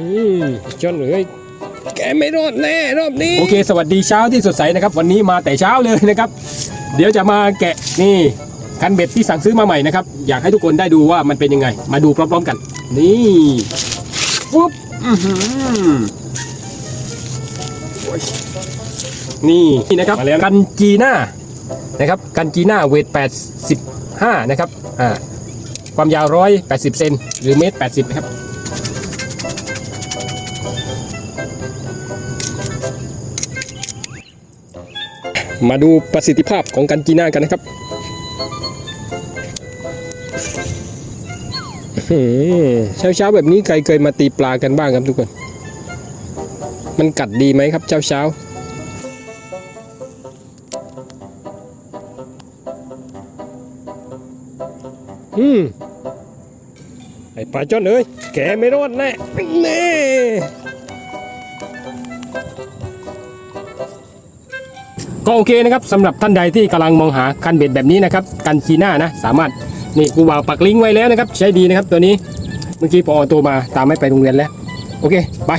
อืมจนเลยแกไม่รอดแน่รอบนี้ โอเค สวัสดีเช้าที่สดใสนะครับ วันนี้มาแต่เช้าเลยนะครับ เดี๋ยวจะมาแกะนี่คันเบ็ดที่สั่งซื้อมาใหม่นะครับ อยากให้ทุกคนได้ดูว่ามันเป็นยังไง มาดูพร้อมๆกัน นี่ปุ๊บอื้อหือโอ้ยนี่นะครับมาแล้วกันจีน่านะครับ กันจีน่าเวท85นะครับอ่า ความยาว 180 เซนหรือเมตร 80 นะครับ มาดูประสิทธิภาพของกันจีน่ากันนะครับเช้าเช้าแบบนี้ใครเคยมาตีปลากันบ้างครับทุกคน มันกัดดีไหมครับเช้าเช้าอืม อ้ปลาจ้อนเอ้ยแกไม่รอดแน่แน่ก็โอเคนะครับสำหรับท่านใดที่กำลังมองหาคันเบ็ดแบบนี้นะครับกันชีน่านะ สามารถนี่กูวางปักลิงก์ไว้แล้วนะครับ ใช้ดีนะครับตัวนี้เมื่อกี้พอตัวมาตามไม่ไปโรงเรียนแล้ว โอเค ไป